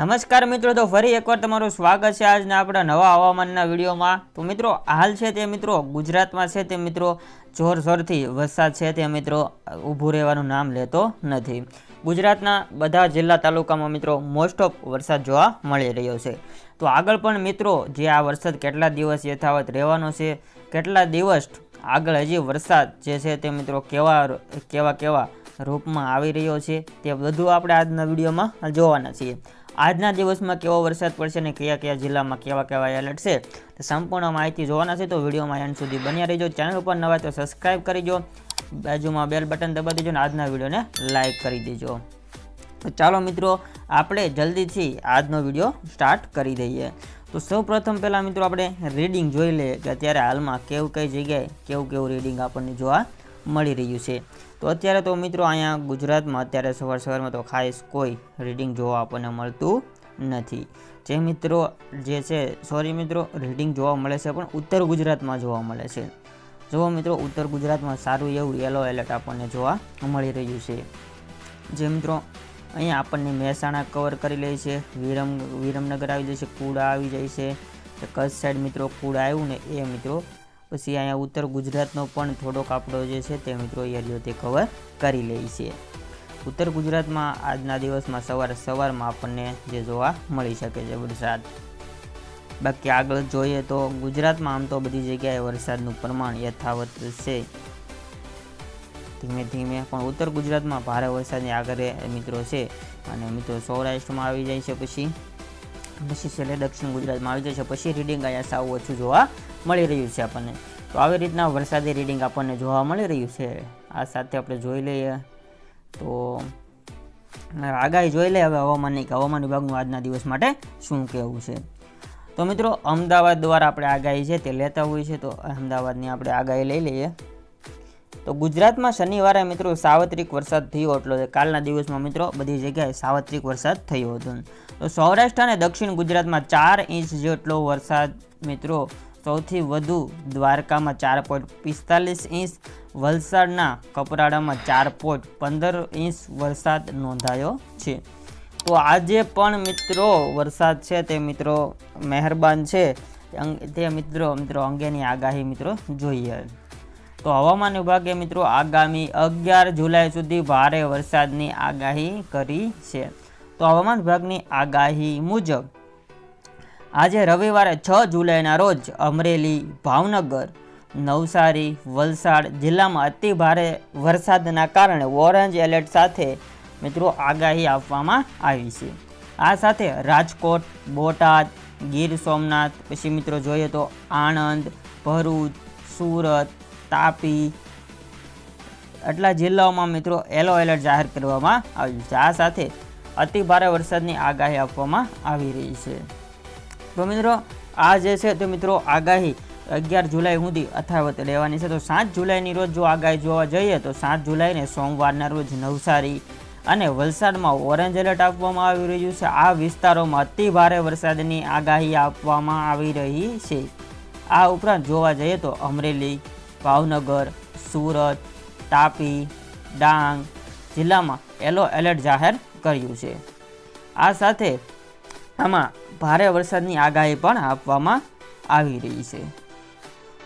નમસ્કાર મિત્રો, તો ફરી એકવાર તમારું સ્વાગત છે આજના આપણા નવા હવામાનના વિડીયોમાં. તો મિત્રો, હાલ છે તે મિત્રો, ગુજરાતમાં છે તે મિત્રો જોર જોરથી વરસાદ છે તે મિત્રો, ઊભું રહેવાનું નામ લેતો નથી. ગુજરાતના બધા જિલ્લા તાલુકામાં મિત્રો મોસ્ટ ઓફ વરસાદ જોવા મળી રહ્યો છે. તો આગળ પણ મિત્રો, જે આ વરસાદ કેટલા દિવસ યથાવત રહેવાનો છે, કેટલા દિવસ આગળ હજી વરસાદ જે છે તે મિત્રો, કેવા કેવા કેવા રૂપમાં આવી રહ્યો છે, તે બધું આપણે આજના વિડીયોમાં જોવાના છીએ. આજના દિવસમાં કેવો વરસાદ પડશે અને કયા કયા જિલ્લામાં કેવા કેવા એલર્ટ છે, તો સંપૂર્ણ માહિતી જોવાના છે, તો વિડીયોમાં એન્ડ સુધી બન્યા રહેજો. ચેનલ ઉપર નવા તો સબસ્ક્રાઈબ કરી દો. બાજુમાં બેલ બટન દબાવી દેજો અને આજના વિડીયોને લાઇક કરી દેજો. તો ચાલો મિત્રો, આપણે જલ્દીથી આજનો વીડિયો સ્ટાર્ટ કરી દઈએ. તો સૌ પ્રથમ પહેલાં મિત્રો, આપણે રીડિંગ જોઈ લઈએ કે અત્યારે હાલમાં કેવું કઈ જગ્યાએ કેવું કેવું રીડિંગ આપણને જોવા મળી રહ્યું છે. તો અત્યારે તો મિત્રો અહીંયા ગુજરાતમાં અત્યારે સવાર સવારમાં તો ખાસ કોઈ રીડિંગ જોવા આપણને મળતું નથી. જે મિત્રો, જે છે સોરી મિત્રો રીડિંગ જોવા મળે છે, પણ ઉત્તર ગુજરાતમાં જોવા મળે છે. જુઓ મિત્રો, ઉત્તર ગુજરાતમાં સારું એવું યલો એલર્ટ આપણને જોવા મળી રહ્યું છે. જે મિત્રો, અહીંયા આપણને મહેસાણા કવર કરી લે છે, વિરમ, વિરમનગર આવી જાય છે, કુડા આવી જાય છે કચ્છ સાઈડ મિત્રો, કુડા આવ્યું ને એ મિત્રો પછી અહીંયા ઉત્તર ગુજરાતનો પણ થોડોક કાપડો જે છે તે મિત્રો એરિયો તે કવર કરી લે છે. ઉત્તર ગુજરાતમાં આજના દિવસમાં સવારે સવારમાં આપણને જે જોવા મળી શકે છે વરસાદ. બાકી આગળ જોઈએ તો ગુજરાતમાં આમ તો બધી જગ્યાએ વરસાદનું પ્રમાણ યથાવત છે. ધીમે ધીમે પણ ઉત્તર ગુજરાતમાં ભારે વરસાદની આગળ મિત્રો છે. અને મિત્રો સૌરાષ્ટ્રમાં આવી જાય છે પછી પછી છેલ્લે દક્ષિણ ગુજરાતમાં આવી જાય છે પછી રીડિંગ અહીંયા સાવ ઓછું જોવા મળી રહ્યું છે આપણને. તો આવી રીતના વરસાદી રીડિંગ આપણને જોવા મળી રહ્યું છે. આ સાથે આપણે જોઈ લઈએ. તો આગાહી જોઈ લઈએ હવે હવામાનની કે હવામાન વિભાગનું આજના દિવસ માટે શું કહેવું છે. તો મિત્રો, અમદાવાદ દ્વારા આપણે આગાહી છે તે લેતા હોય છે તો અમદાવાદની આપણે આગાહી લઈ લઈએ. તો ગુજરાતમાં શનિવારે મિત્રો સાવત્રિક વરસાદ થયો એટલો કાલના દિવસમાં મિત્રો બધી જગ્યાએ સાવત્રિક વરસાદ થયો હતો. તો સૌરાષ્ટ્ર અને દક્ષિણ ગુજરાતમાં ચાર ઇંચ જેટલો વરસાદ મિત્રો સૌથી વધુ દ્વારકામાં ચાર પોઈન્ટ પિસ્તાલીસ ઇંચ, વલસાડના કપરાડામાં ચાર પોઈન્ટ પંદર ઇંચ વરસાદ નોંધાયો છે. તો આજે પણ મિત્રો વરસાદ છે તે મિત્રો મહેરબાન છે. તે મિત્રો મિત્રો અંગેની આગાહી મિત્રો જોઈએ. તો હવામાન વિભાગે મિત્રો આગામી અગિયાર જુલાઈ સુધી ભારે વરસાદની આગાહી કરી છે. તો હવામાન વિભાગની આગાહી મુજબ, આજે રવિવારે છ જુલાઈના રોજ અમરેલી, ભાવનગર, નવસારી, વલસાડ જિલ્લામાં અતિ ભારે વરસાદના કારણે ઓરેન્જ એલર્ટ સાથે મિત્રો આગાહી આપવામાં આવી છે. આ સાથે રાજકોટ, બોટાદ, ગીર સોમનાથ, પછી મિત્રો જોઈએ તો આણંદ, ભરૂચ, સુરત તાપી. આટલા જિલ્લાઓમાં મિત્રો યલો એલર્ટ જાહેર કરવામાં આવ્યું છે. આ સાથે અતિ ભારે વરસાદની આગાહી આપવામાં આવી રહી છે. તો મિત્રો, આ જે છે તે મિત્રો આગાહી અગિયાર જુલાઈ સુધી અથાવત રહેવાની છે. તો સાત જુલાઈની રોજ જો આગાહી જોવા જઈએ તો સાત જુલાઈને સોમવારના રોજ નવસારી અને વલસાડમાં ઓરેન્જ એલર્ટ આપવામાં આવી રહ્યું છે. આ વિસ્તારોમાં અતિ ભારે વરસાદની આગાહી આપવામાં આવી રહી છે. આ ઉપરાંત જોવા જઈએ તો અમરેલી ભાવનગર, સુરત, તાપી, ડાંગ જિલ્લામાં યલો એલર્ટ જાહેર કર્યું છે. આ સાથે આમાં ભારે વરસાદની આગાહી પણ આપવામાં આવી રહી છે.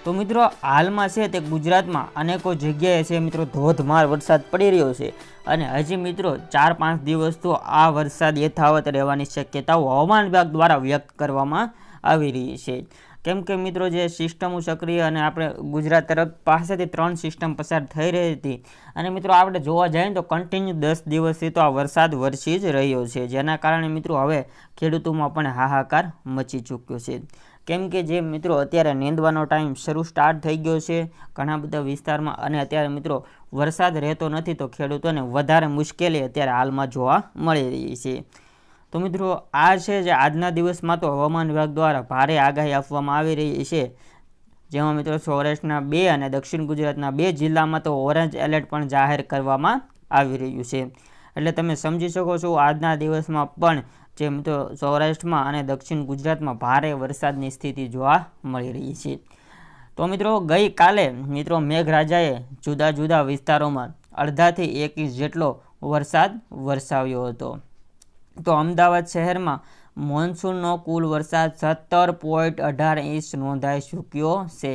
તો મિત્રો, હાલમાં છે તે ગુજરાતમાં અનેકો જગ્યાએ છે મિત્રો ધોધમાર વરસાદ પડી રહ્યો છે અને હજી મિત્રો ચાર પાંચ દિવસ તો આ વરસાદ યથાવત રહેવાની શક્યતાઓ હવામાન વિભાગ દ્વારા વ્યક્ત કરવામાં આવી રહી છે. કેમ કે મિત્રો જે સિસ્ટમો સક્રિય અને આપણે ગુજરાત તરફ પાસેથી ત્રણ સિસ્ટમ પસાર થઈ રહી હતી. અને મિત્રો આપણે જોવા જઈએ તો કન્ટિન્યુ દસ દિવસથી તો આ વરસાદ વરસી જ રહ્યો છે. જેના કારણે મિત્રો હવે ખેડૂતોમાં પણ હાહાકાર મચી ચૂક્યો છે. કેમ કે જે મિત્રો અત્યારે નીંદવાનો ટાઈમ શરૂ સ્ટાર્ટ થઈ ગયો છે. ઘણા બધા વિસ્તારમાં અને અત્યારે મિત્રો વરસાદ રહેતો નથી તો ખેડૂતોને વધારે મુશ્કેલી અત્યારે હાલમાં જોવા મળી રહી છે. તો મિત્રો, આ છે જે આજના દિવસમાં તો હવામાન વિભાગ દ્વારા ભારે આગાહી આપવામાં આવી રહી છે. જેમાં મિત્રો, સૌરાષ્ટ્રના બે અને દક્ષિણ ગુજરાતના બે જિલ્લામાં તો ઓરેન્જ એલર્ટ પણ જાહેર કરવામાં આવી રહ્યું છે. એટલે તમે સમજી શકો છો, આજના દિવસમાં પણ જે મિત્રો, સૌરાષ્ટ્રમાં અને દક્ષિણ ગુજરાતમાં ભારે વરસાદની સ્થિતિ જોવા મળી રહી છે. તો મિત્રો, ગઈકાલે મિત્રો મેઘરાજાએ જુદા જુદા વિસ્તારોમાં અડધાથી એક ઇંચ જેટલો વરસાદ વરસાવ્યો હતો. તો અમદાવાદ શહેરમાં મોન્સૂનનો કુલ વરસાદ સત્તર પોઈન્ટ અઢાર ઇંચ નોંધાઈ ચૂક્યો છે.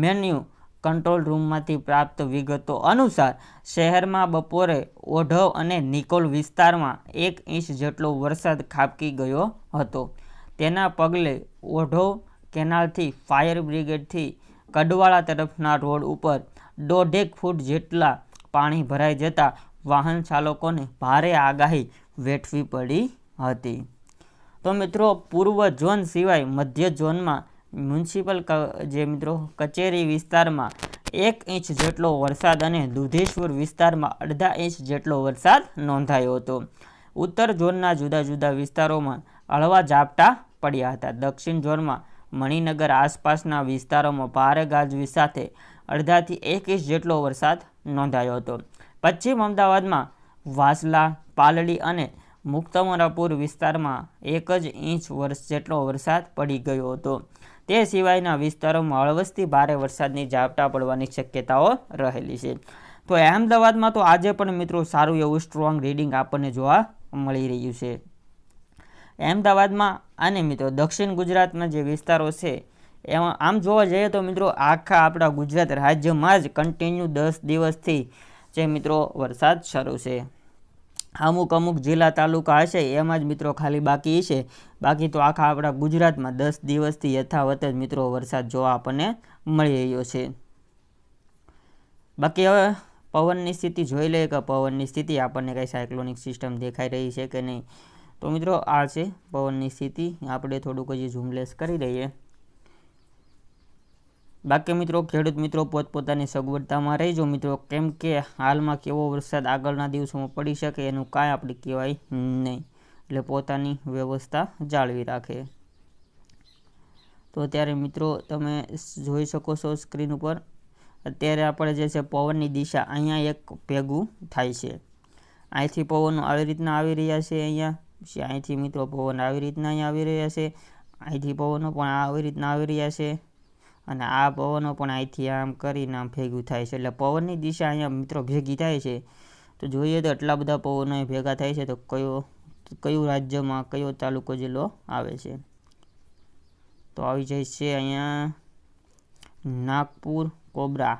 મેન્યુ કંટ્રોલ રૂમમાંથી પ્રાપ્ત વિગતો અનુસાર, શહેરમાં બપોરે ઓઢવ અને નિકોલ વિસ્તારમાં એક ઇંચ જેટલો વરસાદ ખાબકી ગયો હતો. તેના પગલે ઓઢવ કેનાલથી ફાયર બ્રિગેડથી કડવાળા તરફના રોડ ઉપર દોઢેક ફૂટ જેટલા પાણી ભરાઈ જતા વાહન ચાલકોને ભારે આગાહી વેઠવી પડી હતી. તો મિત્રો, પૂર્વ ઝોન સિવાય મધ્ય ઝોનમાં મ્યુનિસિપલ જે મિત્રો, કચેરી વિસ્તારમાં એક ઇંચ જેટલો વરસાદ અને દુધેશ્વર વિસ્તારમાં અડધા ઇંચ જેટલો વરસાદ નોંધાયો હતો. ઉત્તર ઝોનના જુદા જુદા વિસ્તારોમાં હળવા ઝાપટા પડ્યા હતા. દક્ષિણ ઝોનમાં મણિનગર આસપાસના વિસ્તારોમાં ભારે ગાજવી સાથે અડધાથી એક ઇંચ જેટલો વરસાદ નોંધાયો હતો. પશ્ચિમ અમદાવાદમાં વાસલા પાલડી અને મુક્તમરાપુર વિસ્તારમાં એક જ ઇંચ વર્ષ જેટલો વરસાદ પડી ગયો હતો. તે સિવાયના વિસ્તારોમાં હળવસથી ભારે વરસાદની ઝાપટા પડવાની શક્યતાઓ રહેલી છે. તો અહેમદાબાદમાં તો આજે પણ મિત્રો સારું એવું સ્ટ્રોંગ રીડિંગ આપણને જોવા મળી રહ્યું છે. અહેમદાબાદમાં અને મિત્રો દક્ષિણ ગુજરાતના જે વિસ્તારો છે, એમાં આમ જોવા જઈએ તો મિત્રો આખા આપણા ગુજરાત રાજ્યમાં જ કન્ટિન્યુ દસ દિવસથી જે મિત્રો વરસાદ શરૂ છે. અમુક અમુક જિલ્લા તાલુકા હશે, એમાં જ મિત્રો ખાલી બાકી છે બાકી તો આખા આપણા ગુજરાતમાં દસ દિવસથી યથાવત જ મિત્રો વરસાદ જોવા આપણને મળી રહ્યો છે. બાકી હવે પવનની સ્થિતિ જોઈ લઈએ કે પવનની સ્થિતિ આપણને કંઈ સાયક્લોનિક સિસ્ટમ દેખાઈ રહી છે કે નહીં. તો મિત્રો આ છે પવનની સ્થિતિ. આપણે થોડુંક હજી ઝૂમલેસ કરી દઈએ. બાકી મિત્રો, ખેડૂત મિત્રો, પોતપોતાની સગવડતામાં રહેજો. મિત્રો, કેમ કે હાલમાં કેવો વરસાદ આગળના દિવસોમાં પડી શકે એનું કાંઈ આપણે કહેવાય નહીં. એટલે પોતાની વ્યવસ્થા જાળવી રાખે. તો અત્યારે મિત્રો, તમે જોઈ શકો છો સ્ક્રીન ઉપર. અત્યારે આપણે જે છે પવનની દિશા અહીંયા એક ભેગું થાય છે. અહીંથી પવનો આવી રીતના આવી રહ્યા છે અહીંયા. અહીંથી મિત્રો પવન આવી રીતના અહીંયા આવી રહ્યા છે. અહીંથી પવનો પણ આવી રીતના આવી રહ્યા છે. અને આ પવનો પણ અહીંથી આમ કરીને આમ ભેગું થાય છે. એટલે પવનની દિશા અહીંયા મિત્રો ભેગી થાય છે. તો જોઈએ તો એટલા બધા પવનો ભેગા થાય છે તો કયો, કયું રાજ્યમાં કયો તાલુકો જિલ્લો આવે છે. તો આવી જાય છે અહીંયા નાગપુર, કોબરા.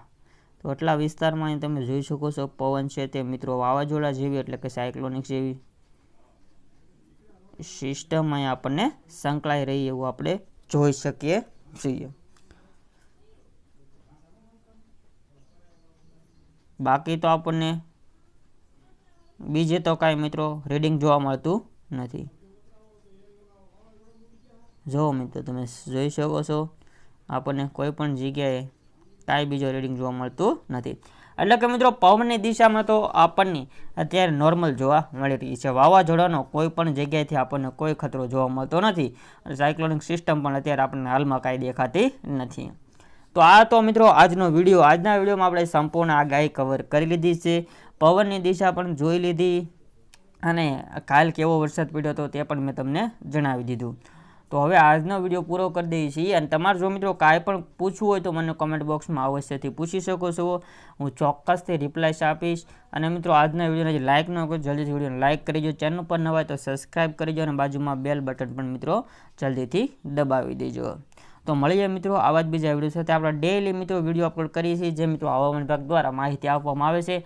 તો એટલા વિસ્તારમાં તમે જોઈ શકો છો પવન છે તે મિત્રો વાવાઝોડા જેવી એટલે કે સાયક્લોનિક જેવી સિસ્ટમ અહીંયા આપણને સંકળાઈ રહી એવું આપણે જોઈ શકીએ છીએ. બાકી તો આપણને બીજે તો કાંઈ મિત્રો રીડિંગ જોવા મળતું નથી. જો મિત્રો, તમે જોઈ શકો છો, આપણને કોઈ પણ જગ્યાએ કાંઈ બીજો રીડિંગ જોવા મળતું નથી. એટલે કે મિત્રો, પવનની દિશામાં તો આપણને અત્યારે નોર્મલ જોવા મળી રહી છે. વાવાઝોડાનો કોઈ પણ જગ્યાએથી આપણને કોઈ ખતરો જોવા મળતો નથી. અને સાયક્લોનિક સિસ્ટમ પણ અત્યારે આપણને હાલમાં કાંઈ દેખાતી નથી. તો આ તો મિત્રો આજનો વીડિયો, આજના વિડીયોમાં આપણે સંપૂર્ણ આગાહી કવર કરી લીધી છે. પવનની દિશા પણ જોઈ લીધી અને કાલ કેવો વરસાદ પડ્યો હતો તે પણ મેં તમને જણાવી દીધું. તો હવે આજનો વીડિયો પૂરો કરી દઈએ છીએ અને તમારે જો મિત્રો કાંઈ પણ પૂછવું હોય તો મને કોમેન્ટ બોક્સમાં અવશ્યથી પૂછી શકો છો. હું ચોક્કસથી રિપ્લાયસ આપીશ. અને મિત્રો આજના વિડીયોને જે લાઇક ન કરો, જલ્દીથી વિડીયોને લાઇક કરી દો. ચેનલ પર નવાય તો સબસ્ક્રાઈબ કરીજો અને બાજુમાં બેલ બટન પણ મિત્રો જલ્દીથી દબાવી દેજો. તો મળીએ મિત્રો, આવા જ બીજા વીડિયો સાથે આપણે ડેઈલી મિત્રો વીડિયો અપલોડ કરીએ છીએ, જે મિત્રો હવામાન વિભાગ દ્વારા માહિતી આપવામાં આવે છે,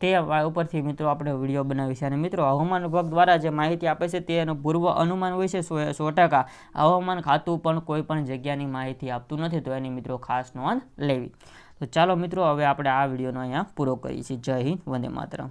તે ઉપરથી મિત્રો આપણે વીડિયો બનાવીએ છીએ. અને મિત્રો, હવામાન વિભાગ દ્વારા જે માહિતી આપે છે, તેનું પૂર્વ અનુમાન હોય છે, સો સો ટકા. હવામાન ખાતું પણ કોઈ પણ જગ્યાની માહિતી આપતું નથી, તો એની મિત્રો ખાસ નોંધ લેવી. તો ચાલો મિત્રો, હવે આપણે આ વિડીયોનો અહીંયા પૂરો કરીએ છીએ. જય હિન્દ, વંદે માતરમ.